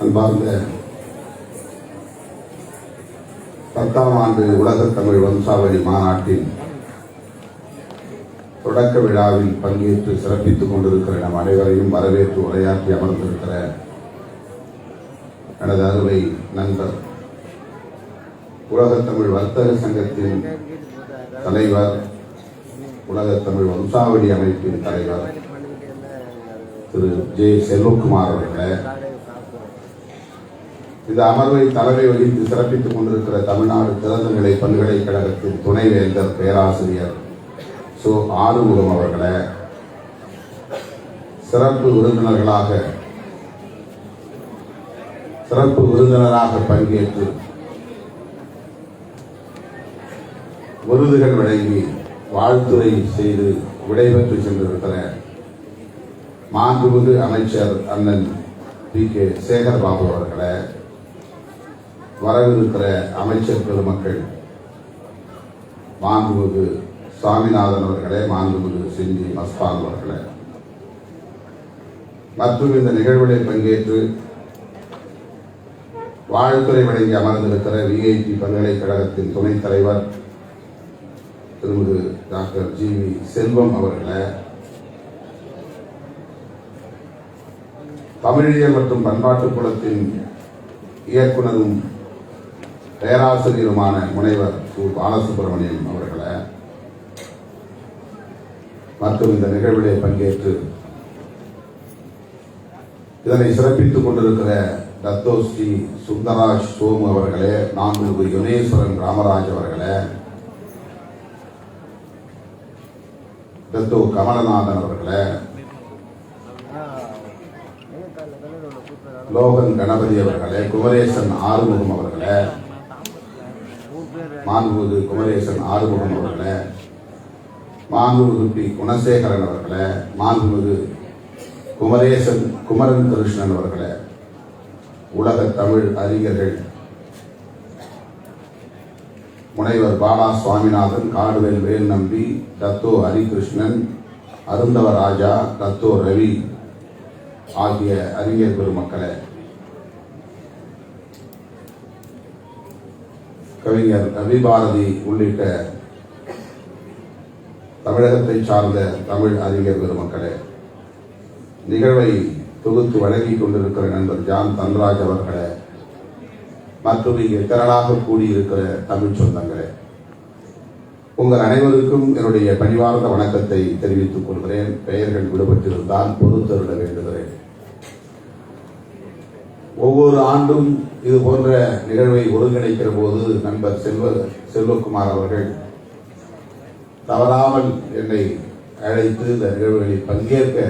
அன்பார்ந்த பத்தாம் ஆண்டு உலக தமிழ் வம்சாவளி மாநாட்டின் தொடக்க விழாவில் பங்கேற்று சிறப்பித்துக் கொண்டிருக்கிற நம் அனைவரையும் வரவேற்று உரையாற்றி அமர்ந்திருக்கிற எனது அருமை நண்பர் உலகத் தமிழ் வர்த்தக சங்கத்தின் தலைவர் உலகத் தமிழ் வம்சாவளி அமைப்பின் தலைவர் திரு ஜே செல்வகுமார் அவர்களே. இந்த அமர்வை தலைமை வகித்து சிறப்பித்துக் கொண்டிருக்கிற தமிழ்நாடு திறந்தநிலை பல்கலைக்கழகத்தின் துணைவேந்தர் பேராசிரியர் சு. ஆறுமுகம் அவர்களே. சிறப்பு விருந்தினர்களாக சிறப்பு விருந்தினராக பங்கேற்று விருதுகள் வழங்கி வாழ்த்துறை செய்து விடைபெற்று சென்றிருக்கிற மாண்புமிகு அமைச்சர் அண்ணன் பி கே சேகர்பாபு அவர்களை வரவிருக்கிற அமைச்சர் பெருமக்கள் மாண்புமிகு சாமிநாதன் அவர்களே மாண்புமிகு செஞ்சி மஸ்தான் அவர்களே. மற்றும் இந்த நிகழ்வுகளில் பங்கேற்று வாழ்த்துறை வழங்கி அமர்ந்திருக்கிற விஐடி பல்கலைக்கழகத்தின் துணைத் தலைவர் திருமதி டாக்டர் ஜி வி செல்வம் அவர்களை தமிழியல் மற்றும் பண்பாட்டு குளத்தின் இயக்குனரும் பேராசிரியருமான முனைவர் சு பாலசுப்ரமணியம் அவர்களை மற்றும் இந்த நிகழ்விலே பங்கேற்று இதனை சிறப்பித்துக் கொண்டிருக்கிற தத்தோஸ்ரீ சுந்தராஜ் சோமு அவர்களே நான்கு யுனேஸ்வரன் ராமராஜ் அவர்களே தத்தோ கமலநாதன் அவர்களை. லோகன் கணபதி அவர்களே குமரேசன் ஆறுமுகம் அவர்களே. மாண்புமிகு குமரேசன் ஆறுமுகம் அவர்களே. மாண்புமிகு பி குணசேகரன் அவர்களே. மாண்புமிகு குமரேசன் குமரன் கிருஷ்ணன் அவர்களே. உலக தமிழ் அறிஞர்கள் முனைவர் பாலா சுவாமிநாதன் காடுவேல் வேல் நம்பி தத்தோ ஹரிகிருஷ்ணன் அருந்தவ ராஜா தத்தோ ரவி ஆகிய அறிஞர் பெருமக்களே. கவிஞர் ரவி பாரதி உள்ளிட்ட தமிழகத்தை சார்ந்த தமிழ் அறிஞர் பெருமக்களே நிகழ்வை தொகுத்து வழங்கிக் கொண்டிருக்கிற நண்பர் ஜான் தன்ராஜ் அவர்களே மற்றும் இங்கே திரளாக கூடியிருக்கிற தமிழ் சொந்தங்களே உங்கள் அனைவருக்கும் என்னுடைய பணிவார்ந்த வணக்கத்தை தெரிவித்துக் கொள்கிறேன். பெயர்கள் விடுபட்டிருந்தால் பொறுத்தருட வேண்டுகிறேன். ஒவ்வொரு ஆண்டும் இது போன்ற நிகழ்வை ஒருங்கிணைக்கிற போது நண்பர் செல்வ செல்வகுமார் அவர்கள் தவறாமல் என்னை அழைத்து இந்த நிகழ்வுகளில் பங்கேற்க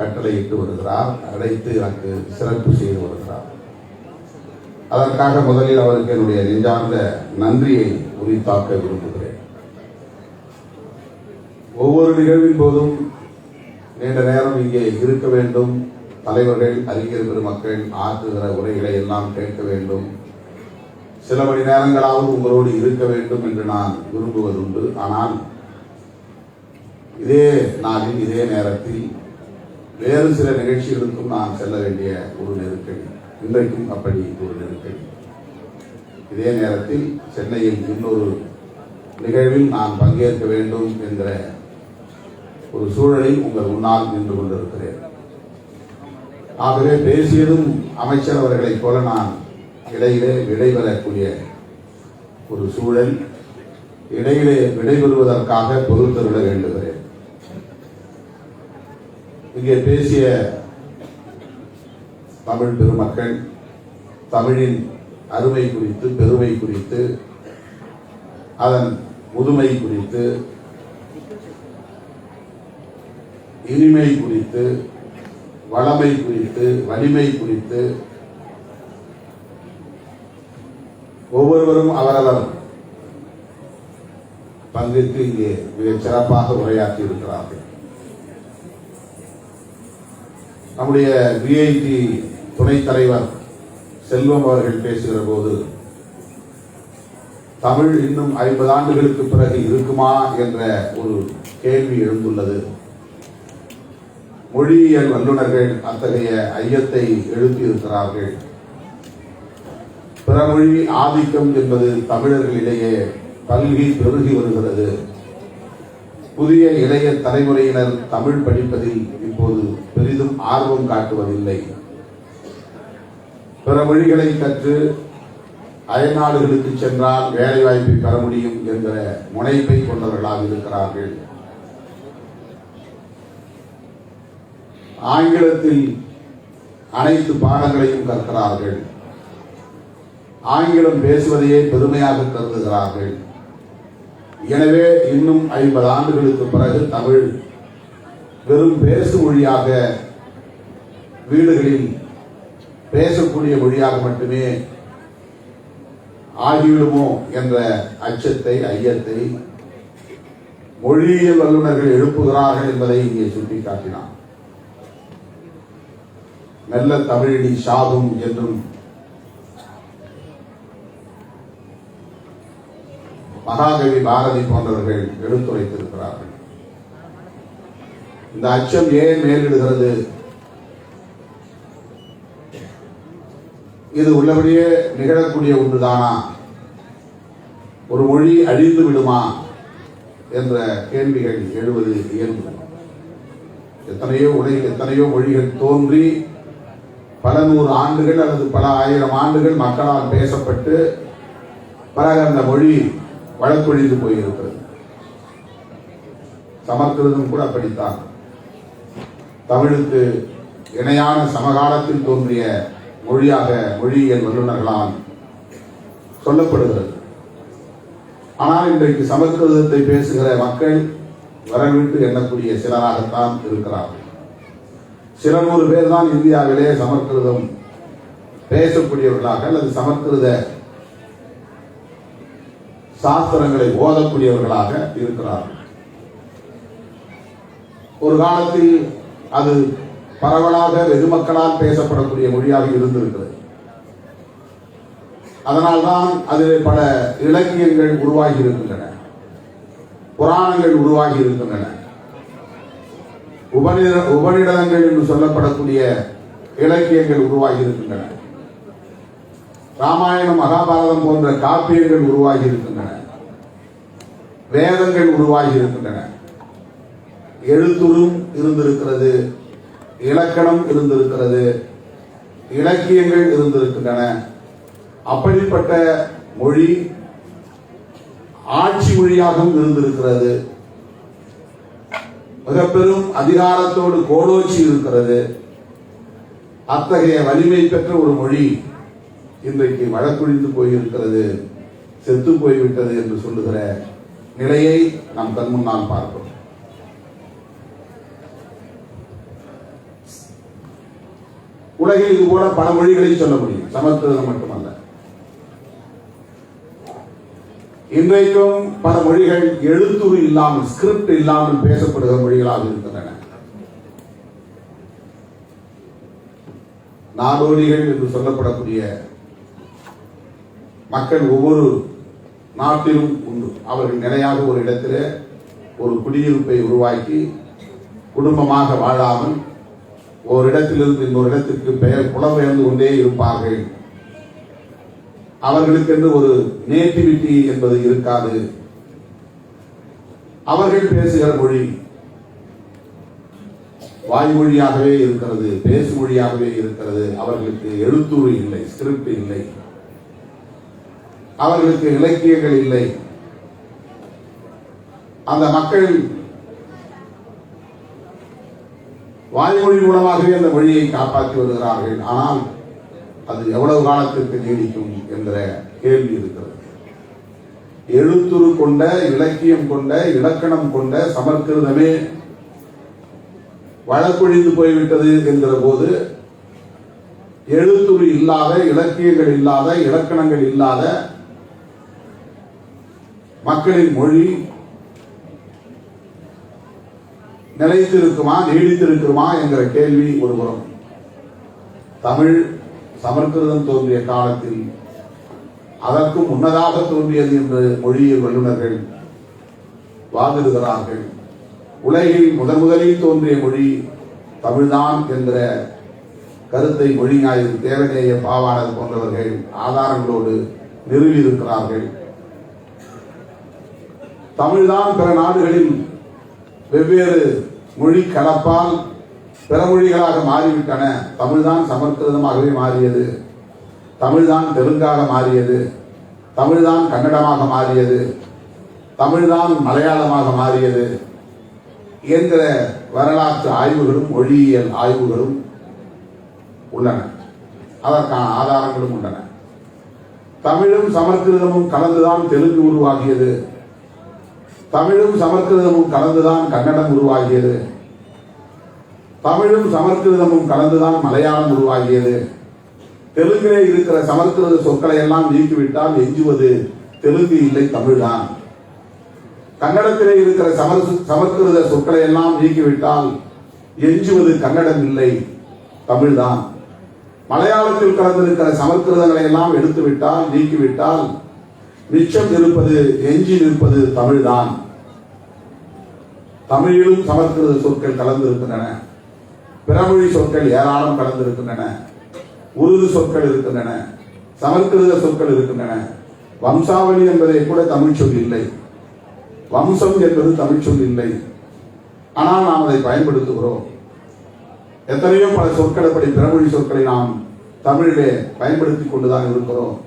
கட்டளையிட்டு வருகிறார். அழைத்து எனக்கு சிறப்பு செய்து வருகிறார். அதற்காக முதலில் அவருக்கு என்னுடைய நெஞ்சார்ந்த நன்றியை உரித்தாக்க விரும்புகிறேன். ஒவ்வொரு நிகழ்வின் போதும் நீண்ட நேரம் இங்கே இருக்க வேண்டும். தலைவர்கள் அறிஞர் பெருமக்கள் ஆற்றுகிற உரைகளை எல்லாம் கேட்க வேண்டும். சில மணி நேரங்களாவது உங்களோடு இருக்க வேண்டும் என்று நான் விரும்புவதுண்டு. ஆனால் இதே நாளில் இதே நேரத்தில் வேறு சில நிகழ்ச்சிகளுக்கும் நான் செல்ல வேண்டிய ஒரு நெருக்கடி. இன்றைக்கும் அப்படி ஒரு நெருக்கடி இதே நேரத்தில் சென்னையில் இன்னொரு நிகழ்வில் நான் பங்கேற்க வேண்டும் என்ற ஒரு சூழலில் உங்கள் முன்னால் நின்று கொண்டிருக்கிறேன். ஆகவே பேசியதும் அமைச்சர் அவர்களைப் போல நான் இடையிலே விடைபெறக்கூடிய ஒரு சூழல் இடையிலே விடைபெறுவதற்காக பொறுத்தருட வேண்டுகிறேன். இங்கே பேசிய தமிழ் பெருமக்கள் தமிழின் அருமை குறித்து பெருமை குறித்து அதன் முதுமை குறித்து இனிமை குறித்து வளமை குறித்து வலிமை குறித்து ஒவ்வொருவரும் அவரவர் பங்கிற்கு இங்கே மிக சிறப்பாக உரையாற்றி இருக்கிறார்கள். நம்முடைய விஐடி துணைத் தலைவர் செல்வம் அவர்கள் பேசுகிற போது தமிழ் இன்னும் ஐம்பது ஆண்டுகளுக்கு பிறகு இருக்குமா? என்ற ஒரு கேள்வி எழுந்துள்ளது. மொழியியல் வல்லுநர்கள் அத்தகைய ஐயத்தை எழுப்பியிருக்கிறார்கள். பிறமொழி ஆதிக்கம் என்பது தமிழர்களிடையே பல்கி பெருகி வருகிறது. புதிய இளைய தலைமுறையினர் தமிழ் படிப்பதில் இப்போது பெரிதும் ஆர்வம் காட்டுவதில்லை. பிற மொழிகளை கற்று அயல்நாடுகளுக்கு சென்றால் வேலை வாய்ப்பை பெற முடியும் என்ற முனைப்பை கொண்டவர்களாக இருக்கிறார்கள். ஆங்கிலத்தில் அனைத்து பாடங்களையும் கற்கிறார்கள். ஆங்கிலம் பேசுவதையே பெருமையாக கருதுகிறார்கள். எனவே இன்னும் ஐம்பது ஆண்டுகளுக்கு பிறகு தமிழ் வெறும் பேசு மொழியாக வீடுகளில் பேசக்கூடிய மொழியாக மட்டுமே ஆகிவிடுமோ என்ற அச்சத்தை ஐயத்தை மொழியியல் வல்லுநர்கள் எழுப்புகிறார்கள் என்பதை இங்கே சுட்டிக்காட்டினார். மெல்ல தமிழினி சாகும் என்றும் மகாகவி பாரதி போன்றவர்கள் எடுத்துரைத்திருக்கிறார்கள். இந்த அச்சம் ஏன் மேலிடுகிறது? இது உள்ளபடியே நிகழக்கூடிய ஒன்றுதானா? ஒரு மொழி அழிந்து விடுமா? என்ற கேள்விகள் எழுவது இயல்பு. எத்தனையோ உலகில் எத்தனையோ மொழிகள் தோன்றி பல நூறு ஆண்டுகள் அல்லது பல ஆயிரம் ஆண்டுகள் மக்களால் பேசப்பட்டு பிறகு அந்த மொழி வழக்கொழிந்து போயிருக்கிறது. சமஸ்கிருதம் கூட அப்படித்தான். தமிழுக்கு இணையான சமகாலத்தில் தோன்றிய மொழியாக மொழியியல் வல்லுநர்களால் சொல்லப்படுகிறது. ஆனால் இன்றைக்கு சமஸ்கிருதத்தை பேசுகிற மக்கள் வரவிட்டு எண்ணக்கூடிய சிலராகத்தான் இருக்கிறார்கள். சில நூறு பேர் தான் இந்தியாவிலே சமஸ்கிருதம் பேசக்கூடியவர்களாக அல்லது சமஸ்கிருத சாஸ்திரங்களை ஓதக்கூடியவர்களாக இருக்கிறார்கள். ஒரு காலத்தில் அது பரவலாக வெகு மக்களால் பேசப்படக்கூடிய மொழியாக இருந்திருக்கிறது. அதனால்தான் அதில் பல இலக்கியங்கள் உருவாகி இருக்கின்றன. புராணங்கள் உருவாகி இருக்கின்றன. உபநிட உபநிடதங்கள் என்று சொல்லப்படக்கூடிய இலக்கியங்கள் உருவாகி இருக்கின்றன. ராமாயணம் மகாபாரதம் போன்ற காப்பியங்கள் உருவாகி இருக்கின்றன. வேதங்கள் உருவாகி இருக்கின்றன. எழுத்துரும் இருந்திருக்கிறது. இலக்கணம் இருந்திருக்கிறது. இலக்கியங்கள் இருந்திருக்கின்றன. அப்படிப்பட்ட மொழி ஆட்சி மொழியாகவும் இருந்திருக்கிறது. மிக பெரும் அதிகாரத்தோடு கோலோச்சி இருக்கிறது. அத்தகைய வலிமை பெற்ற ஒரு மொழி இன்றைக்கு வழக்குழிந்து போயிருக்கிறது செத்து போய்விட்டது என்று சொல்லுகிற நிலையை நாம் கண்முன்னால் பார்க்கிறோம் உலகில் இது போல பல மொழிகளை சொல்ல முடியும். சமஸ்கிருதம் மட்டுமல்ல. இன்றைக்கும் பல மொழிகள் எழுத்துரு இல்லாமல் ஸ்கிரிப்ட் இல்லாமல் பேசப்படுகிற மொழிகளாக இருக்கின்றன. நாடோடிகள் என்று சொல்லப்படக்கூடிய மக்கள் ஒவ்வொரு நாட்டிலும் உண்டு. அவர்கள் நிலையாக ஒரு இடத்திலே ஒரு குடியிருப்பை உருவாக்கி குடும்பமாக வாழாமல் ஒரு இடத்திலிருந்து இன்னொரு இடத்திற்கு பெயர் புலம்பெயர்ந்து கொண்டே இருப்பார்கள். அவர்களுக்கென்று ஒரு நேட்டிவிட்டி என்பது இருக்காது. அவர்கள் பேசுகிற மொழி வாய்மொழியாகவே இருக்கிறது பேசு மொழியாகவே இருக்கிறது. அவர்களுக்கு எழுத்துரு இல்லை ஸ்கிரிப்ட் இல்லை. அவர்களுக்கு இலக்கியங்கள் இல்லை. அந்த மக்கள் வாய்மொழி மூலமாகவே அந்த மொழியை காப்பாற்றி வருகிறார்கள். ஆனால் அது எவ்வளவு காலத்திற்கு நீடிக்கும் என்ற கேள்வி இருக்கிறது. எழுத்துரு கொண்ட இலக்கியம் கொண்ட இலக்கணம் கொண்ட சமஸ்கிருதமே வழக்கொழிந்து போய்விட்டது என்கிற போது எழுத்துரு இல்லாத இலக்கியங்கள் இல்லாத இலக்கணங்கள் இல்லாத மக்களின் மொழி நிலைத்திருக்குமா நீடித்திருக்குமா என்கிற கேள்வி ஒருபுறம் தமிழ் சமஸ்கிருதம் தோன்றிய காலத்தில் அதற்கும் முன்னதாக தோன்றியது என்று மொழியியல் வல்லுநர்கள் வாதிடுகிறார்கள். உலகில் முதன் முதலில் தோன்றிய மொழி தமிழ்தான் என்ற கருத்தை மொழிஞாயிறு தேவநேய பாவாளர் போன்றவர்கள் ஆதாரங்களோடு நிறுவியிருக்கிறார்கள். தமிழ்தான் பிற நாடுகளில் வெவ்வேறு மொழி கலப்பால் பிற மொழிகளாக மாறிவிட்டன. தமிழ்தான் சமஸ்கிருதமாகவே மாறியது. தமிழ்தான் தெலுங்காக மாறியது. தமிழ்தான் கன்னடமாக மாறியது. தமிழ்தான் மலையாளமாக மாறியது. என்கிற வரலாற்று ஆய்வுகளும் மொழியியல் ஆய்வுகளும் உள்ளன. அதற்கான ஆதாரங்களும் உள்ளன. தமிழும் சமஸ்கிருதமும் கலந்துதான் தெலுங்கு உருவாகியது. தமிழும் சமஸ்கிருதமும் கலந்துதான் கன்னடம் உருவாகியது. தமிழும் சமஸ்கிருதமும் கலந்துதான் மலையாளம் உருவாகியது. தெலுங்கிலே இருக்கிற சமஸ்கிருத சொற்களை எல்லாம் நீக்கிவிட்டால் எஞ்சுவது தெலுங்கு இல்லை தமிழ்தான். கன்னடத்திலே இருக்கிற சமர் சமஸ்கிருத சொற்களை எல்லாம் நீக்கிவிட்டால் எஞ்சுவது கன்னடம் இல்லை தமிழ்தான். மலையாளத்தில் கலந்திருக்கிற சமஸ்கிருதங்களை எல்லாம் எடுத்துவிட்டால் நீக்கிவிட்டால் மிச்சம் இருப்பது எஞ்சி நிற்பது தமிழ்தான். தமிழிலும் சமஸ்கிருத சொற்கள் கலந்திருக்கின்றன. பிறமொழி சொற்கள் ஏராளம் கலந்திருக்கின்றன. உருது சொற்கள் இருக்கின்றன. சமஸ்கிருத சொற்கள் இருக்கின்றன. வம்சாவளி என்பதை கூட தமிழ் சொல் இல்லை. வம்சம் என்பது தமிழ் சொல் இல்லை. ஆனால் நாம் அதை பயன்படுத்துகிறோம். எத்தனையோ பல சொற்கள் அப்படி பிறமொழி சொற்களை நாம் தமிழிலே பயன்படுத்திக் கொண்டுதான் இருக்கிறோம்.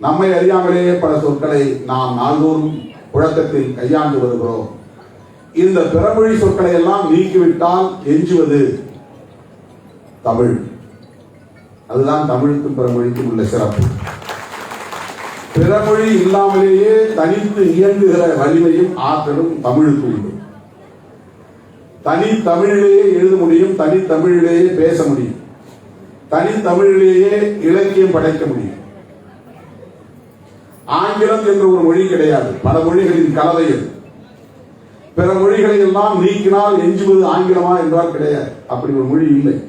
நம்மை அறியாமலேயே பல சொற்களை நாம் நாள்தோறும் புழக்கத்தில் கையாண்டு வருகிறோம். இந்த பிறமொழி சொற்களை எல்லாம் நீக்கிவிட்டால் எஞ்சுவது தமிழ். அதுதான் தமிழுக்கும் பிறமொழிக்கும் உள்ள சிறப்பு. பிறமொழி இல்லாமலேயே தனித்து இயங்குகிற வலிமையும் ஆற்றலும் தமிழுக்கு உண்டு. தனி தமிழிலேயே எழுத முடியும் தனி தமிழிலேயே பேச முடியும். தனி தமிழிலேயே இலக்கியம் படைக்க முடியும். ஆங்கிலம் என்ற ஒரு மொழி கிடையாது. பல மொழிகளின் கலவை பிற மொழிகளை எல்லாம் நீக்கினால் எஞ்சுவது ஆங்கிலமா என்றால் கிடையாது. அப்படி ஒரு மொழி இல்லை.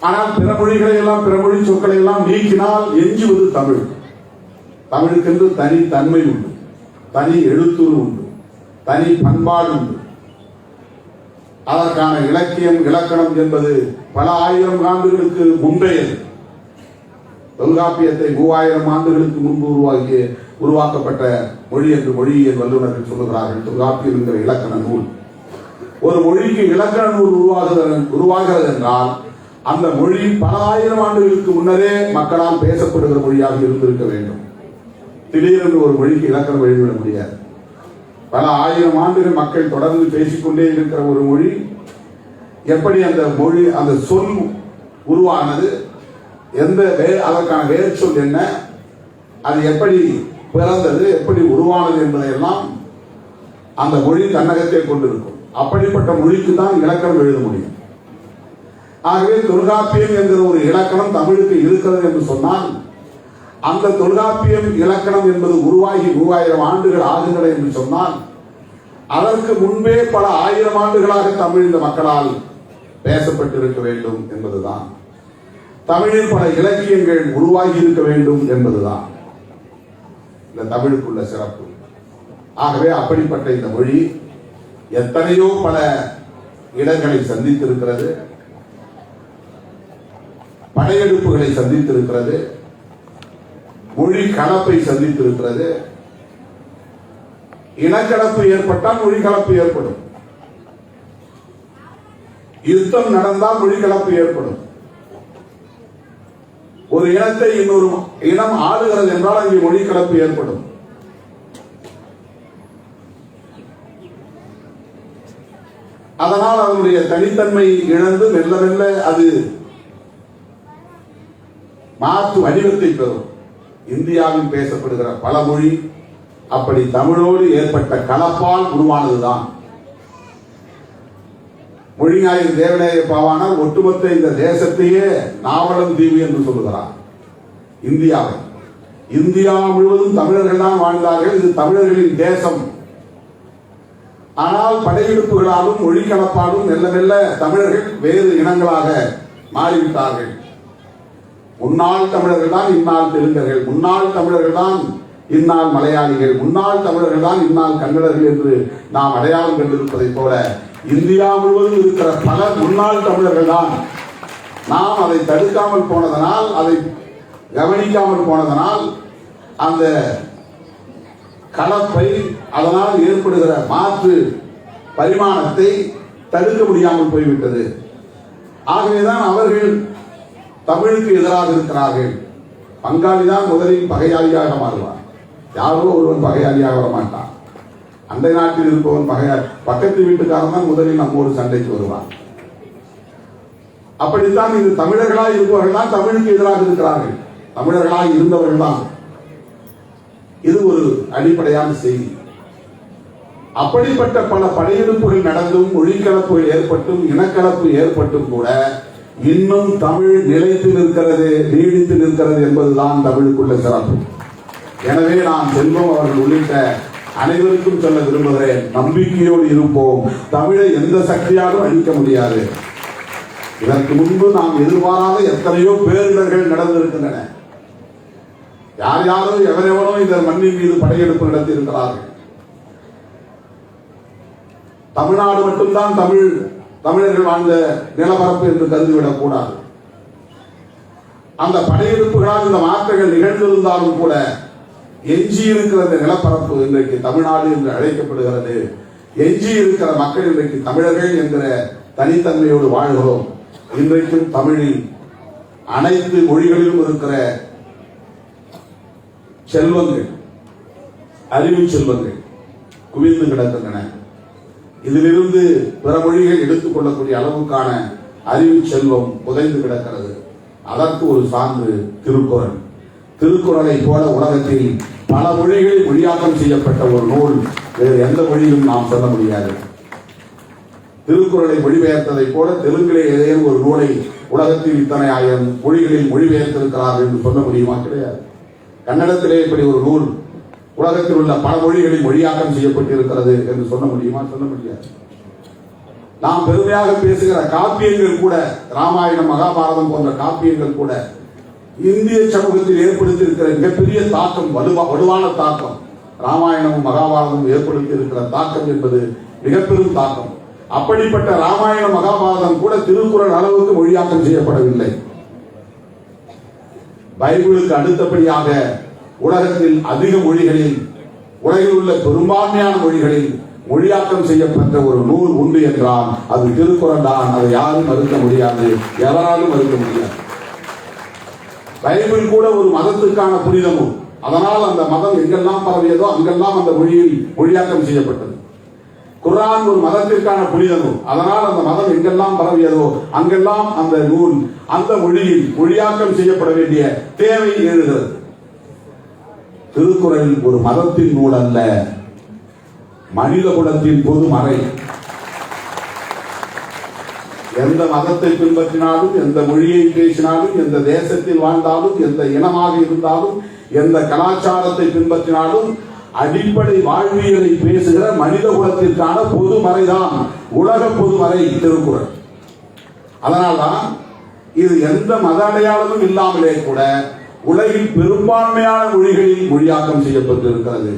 ஆனால் பிற மொழிகளை எல்லாம் பிற மொழி சொற்களை எல்லாம் நீக்கினால் எஞ்சுவது தமிழ். தமிழுக்கென்று தனி தன்மை உண்டு. தனி எழுத்துரு உண்டு. தனி பண்பாடு உண்டு. அதற்கான இலக்கியம் இலக்கணம் என்பது பல ஆயிரம் ஆண்டுகளுக்கு முந்தையது தொல்காப்பியத்தை மூவாயிரம் ஆண்டுகளுக்கு முன்பு உருவாக்கிய உருவாக்கப்பட்ட மொழி என்று மொழியியல் வல்லுநர்கள் சொல்லுகிறார்கள். தொல்காப்பியம் என்கிற இலக்கண நூல். ஒரு மொழிக்கு இலக்கண நூல் உருவாகுகிறது உருவாகிறது என்றால் அந்த மொழி பல ஆயிரம் ஆண்டுகளுக்கு முன்னரே மக்களால் பேசப்படுகிற மொழியாக இருந்திருக்க வேண்டும். திடீரென்று ஒரு மொழிக்கு இலக்கணம் எழுதிவிட முடியாது. பல ஆயிரம் ஆண்டுகள் மக்கள் தொடர்ந்து பேசிக்கொண்டே இருக்கிற ஒரு மொழி எப்படி அந்த மொழி அந்த சொல் உருவானது எந்த வே- அதற்கான வேர்ச்சொல் என்ன? அது எப்படி பிறந்தது? எப்படி உருவானது என்பதையெல்லாம் அந்த மொழி தன்னகத்தை கொண்டிருக்கும். அப்படிப்பட்ட மொழிக்கு தான் இலக்கணம் எழுத முடியும். ஆகவே தொல்காப்பியம் என்கிற ஒரு இலக்கணம் தமிழுக்கு இருக்கிறது என்று சொன்னால் அந்த தொல்காப்பியம் இலக்கணம் என்பது உருவாகி மூவாயிரம் ஆண்டுகள் ஆகுகிறது என்று சொன்னால் அதற்கு முன்பே பல ஆயிரம் ஆண்டுகளாக தமிழ் இந்த மக்களால் பேசப்பட்டிருக்க வேண்டும் என்பதுதான். தமிழில் பல இலக்கியங்கள் உருவாகி இருக்க வேண்டும் என்பதுதான். இந்த தமிழுக்குள்ள சிறப்பு. ஆகவே அப்படிப்பட்ட இந்த மொழி எத்தனையோ பல இடங்களை சந்தித்திருக்கிறது. படையெடுப்புகளை சந்தித்திருக்கிறது. மொழி கலப்பை சந்தித்திருக்கிறது. இனக்கலப்பு ஏற்பட்டால் மொழி கலப்பு ஏற்படும். யுத்தம் நடந்தால் மொழி கலப்பு ஏற்படும். ஒரு இனத்தை இன்னொரு இனம் ஆளுகிறது என்றால் அங்கே மொழி கலப்பு ஏற்படும். அதனால் அதனுடைய தனித்தன்மை இழந்து மெல்ல மெல்ல அது மாற்று வடிவத்தை பெறும். இந்தியாவில் பேசப்படுகிற பல மொழி அப்படி தமிழோடு ஏற்பட்ட கலப்பால் உருவானதுதான். மொழிஞாயிறு தேவநாயக பாவான ஒட்டுமொத்த இந்த தேசத்தையே நாவலம் தீவு என்று சொல்லுகிறார். இந்தியாவை. இந்தியா முழுவதும் தமிழர்கள் தான் வாழ்ந்தார்கள். இது தமிழர்களின் தேசம். ஆனால் படையெடுப்புகளாலும் மொழி கலப்பாலும் மெல்ல மெல்ல தமிழர்கள் வேறு இனங்களாக மாறிவிட்டார்கள். முன்னாள் தமிழர்கள் தான் இந்நாள் தெலுங்கர்கள். முன்னாள் தமிழர்கள் தான் இந்நாள் மலையாளிகள். முன்னாள் தமிழர்கள் தான் இந்நாள் கன்னடர்கள் என்று நாம் அடையாளம் கண்டிருப்பதைப் போல இந்தியா முழுவதும் இருக்கிற பல முன்னாள் தமிழர்கள் தான் நாம் அதை தடுக்காமல் போனதனால் அதை கவனிக்காமல் போனதனால் அந்த கலப்பை அதனால் ஏற்படுகிற மாற்று பரிமாணத்தை தடுக்க முடியாமல் போய்விட்டது. ஆகவேதான் அவர்கள் தமிழுக்கு எதிராக இருக்கிறார்கள். பங்காளி தான் முதலில் பகையாளியாக மாறுவார். யாரோ ஒருவன் பகையாளியாக வர மாட்டான் அண்டை நாட்டில் இருப்பவன் பகையாளி பக்கத்து வீட்டுக்காரன் தான் முதலில் நம்மோடு சண்டைக்கு வருவான். அப்படித்தான் இது தமிழர்களாக இருப்பவர்கள் தான் தமிழுக்கு எதிராக இருக்கிறார்கள். தமிழர்களாக இருந்தவர்கள் தான். இது ஒரு அடிப்படையான செய்தி. அப்படிப்பட்ட பல படையெடுப்புகள் நடந்தும் மொழிக்கலப்புகள் ஏற்பட்டும் இனக்கலப்பு ஏற்பட்டும் கூட இன்னும் தமிழ் நிலைத்து நிற்கிறது நீடித்து நிற்கிறது என்பதுதான் தமிழுக்குள்ள சிறப்பு. எனவே நான் செல்வம் அவர்கள் உள்ளிட்ட அனைவருக்கும் சொல்ல விரும்புகிறேன் நம்பிக்கையோடு இருப்போம். தமிழை எந்த சக்தியாலும் அழிக்க முடியாது. இதற்கு முன்பு நாம் எதிர்பாராத எத்தனையோ பேரிடர்கள் நடந்திருக்கின்றன. யார் யாரோ எவரெவனோ இந்த மண்ணின் மீது படையெடுப்பு நடத்தி இருக்கிறார்கள் தமிழ்நாடு மட்டும்தான் தமிழ் தமிழர்கள் வாழ்ந்த நிலப்பரப்பு என்று கருதிவிடக் கூடாது. அந்த படையெடுப்புகளால் இந்த வார்த்தைகள் நிகழ்ந்திருந்தாலும் கூட எஞ்சி இருக்கிற இந்த நிலப்பரப்பு இன்றைக்கு தமிழ்நாடு என்று அழைக்கப்படுகிறது. எஞ்சி இருக்கிற மக்கள் இன்றைக்கு தமிழர்கள் என்கிற தனித்தன்மையோடு வாழ்கிறோம். இன்றைக்கும் தமிழில் அனைத்து மொழிகளிலும் இருக்கிற செல்வங்கள் அறிவு செல்வங்கள் குவிந்து கிடக்கின்றன. இதிலிருந்து பிற மொழிகள் எடுத்துக் கொள்ளக்கூடிய அளவுக்கான அறிவு செல்வம் புதைந்து கிடக்கிறது. அதற்கு ஒரு சான்று திருக்குறள். திருக்குறளை போல உலகத்தில் பல மொழிகளில் மொழியாக்கம் செய்யப்பட்ட ஒரு நூல். வேறு எந்த மொழியிலும் நாம் சொல்ல முடியாது. திருக்குறளை மொழிபெயர்த்ததை போல தெலுங்கிலே ஏதேனும் ஒரு நூலை உலகத்தில் இத்தனை ஆயிரம் மொழிகளில் மொழிபெயர்த்திருக்கிறார்கள் என்று சொல்ல முடியுமா? கிடையாது. கன்னடத்திலே இப்படி ஒரு நூல் உலகத்தில் உள்ள பல மொழிகளில் மொழியாக்கம் செய்யப்பட்டிருக்கிறது என்று சொல்ல முடியுமா? சொல்ல முடியாது. நாம் பெருமையாக பேசுகிற காப்பியங்கள் கூட ராமாயணம் மகாபாரதம் போன்ற காப்பியங்கள் கூட இந்திய சமூகத்தில் ஏற்படுத்தி இருக்கிற மிகப்பெரிய தாக்கம் வலுவா வலுவான தாக்கம் ராமாயணமும் மகாபாரதமும் ஏற்படுத்தி இருக்கிற தாக்கம் என்பது மிக பெரும் தாக்கம். அப்படிப்பட்ட ராமாயணம் மகாபாரதம் கூட திருக்குறள் அளவுக்கு மொழியாக்கம் செய்யப்படவில்லை. பைபிளுக்கு அடுத்தபடியாக உலகத்தில் அதிக மொழிகளில் உலகில் உள்ள பெரும்பான்மையான மொழிகளில் மொழியாக்கம் செய்யப்பட்ட ஒரு நூல் உண்டு என்றால் அது திருக்குறள் தான். அதை யாரும் மறுக்க முடியாது எவராலும் மறுக்க முடியாது. பைபிள் கூட ஒரு மதத்துக்கான புனிதமும். அதனால் அந்த மதம் எங்கெல்லாம் பரவியதோ அங்கெல்லாம் அந்த மொழியில் மொழியாக்கம் செய்யப்பட்டது. குரான் ஒரு மதத்திற்கான புனிதமும். அதனால் அந்த மதம் எங்கெல்லாம் பரவியதோ அங்கெல்லாம் அந்த நூல் அந்த மொழியில் மொழியாக்கம் செய்யப்பட வேண்டிய தேவை எழுகிறது திருக்குறள் ஒரு மதத்தின் நூல் அல்ல. மனித குலத்தின் பொது மறை எந்த மதத்தை பின்பற்றினாலும் எந்த மொழியை பேசினாலும் எந்த தேசத்தில் வாழ்ந்தாலும் எந்த இனமாக இருந்தாலும் எந்த கலாச்சாரத்தை பின்பற்றினாலும் அடிப்படை வாழ்வியலை பேசுகிற மனித குலத்திற்கான பொதுமறைதான் உலக பொதுமறை திருக்குறள். அதனால்தான் இது எந்த மத அடையாளமும் இல்லாமலே கூட உலகில் பெரும்பான்மையான மொழிகளில் மொழியாக்கம் செய்யப்பட்டிருக்கிறது.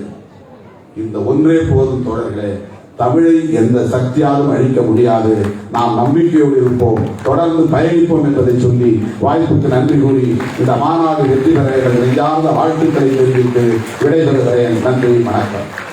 இந்த ஒன்றே போதும் தொடர்களே தமிழை எந்த சக்தியாலும் அழிக்க முடியாது. நாம் நம்பிக்கையோடு இருப்போம். தொடர்ந்து பயணிப்போம் என்பதை சொல்லி வாய்ப்புக்கு நன்றி கூறி இந்த மாநாடு வெற்றி பெற எங்கள் நெஞ்சார்ந்த வாழ்த்துக்களை தெரிவித்து விடைபெறுகிறேன். நன்றி வணக்கம்.